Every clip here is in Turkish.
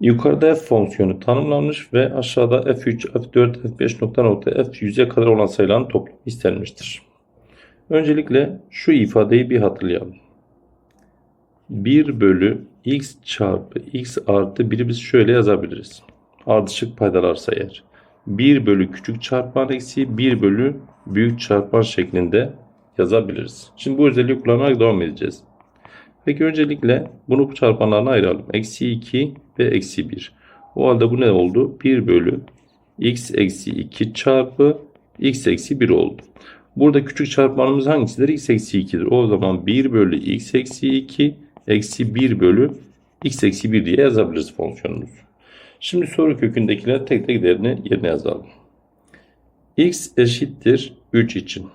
Yukarıda f fonksiyonu tanımlanmış ve aşağıda f3, f4, f5 nokta nokta f100'e kadar olan sayıların toplamı istenmiştir. Öncelikle şu ifadeyi bir hatırlayalım. 1 bölü x çarpı x artı 1'i biz şöyle yazabiliriz. Ardışık paydalarsa eğer. 1 bölü küçük çarpan eksi 1 bölü büyük çarpan şeklinde yazabiliriz. Şimdi bu özelliği kullanarak devam edeceğiz. Peki öncelikle bunu çarpanlarına ayıralım. Eksi 2 ve eksi 1. O halde bu ne oldu? 1 bölü x eksi 2 çarpı x eksi 1 oldu. Burada küçük çarpanımız hangisidir? x eksi 2'dir. O zaman 1 bölü x eksi 2 eksi 1 bölü x eksi 1 diye yazabiliriz fonksiyonumuzu. Şimdi soru kökündekiler tek tek değerini yerine yazalım. x eşittir 3 için.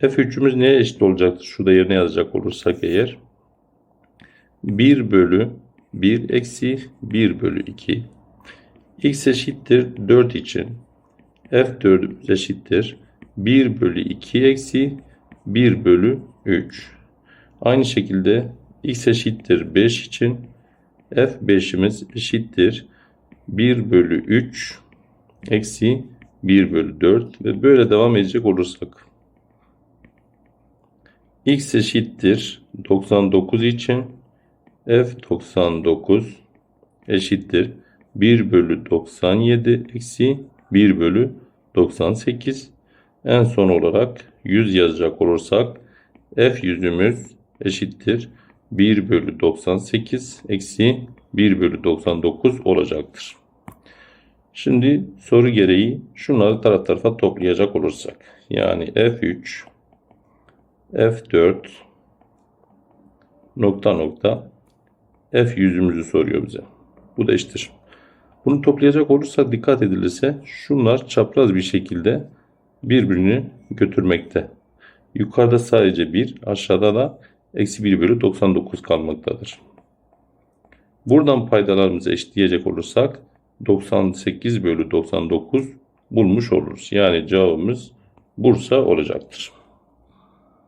F3'ümüz neye eşit olacaktır? Şurada yerine yazacak olursak eğer. 1 bölü 1 eksi 1 bölü 2. x eşittir 4 için. f4'ümüz eşittir 1 bölü 2 eksi 1 bölü 3. Aynı şekilde x eşittir 5 için f5'imiz eşittir 1 bölü 3 eksi 1 bölü 4 ve böyle devam edecek olursak x eşittir 99 için f 99 eşittir 1 bölü 97 eksi 1 bölü 98 en son olarak 100 yazacak olursak f yüzümüz eşittir 1 bölü 98 eksi 1 bölü 99 olacaktır. Şimdi soru gereği şunları taraf tarafa toplayacak olursak yani f3 f4 nokta nokta f yüzümüzü soruyor bize. Bu da eşittir. Bunu toplayacak olursak dikkat edilirse şunlar çapraz bir şekilde birbirini götürmekte. Yukarıda sadece 1, aşağıda da eksi 1 bölü 99 kalmaktadır. Buradan paydalarımızı eşitleyecek olursak 98 bölü 99 bulmuş oluruz. Yani cevabımız Bursa olacaktır.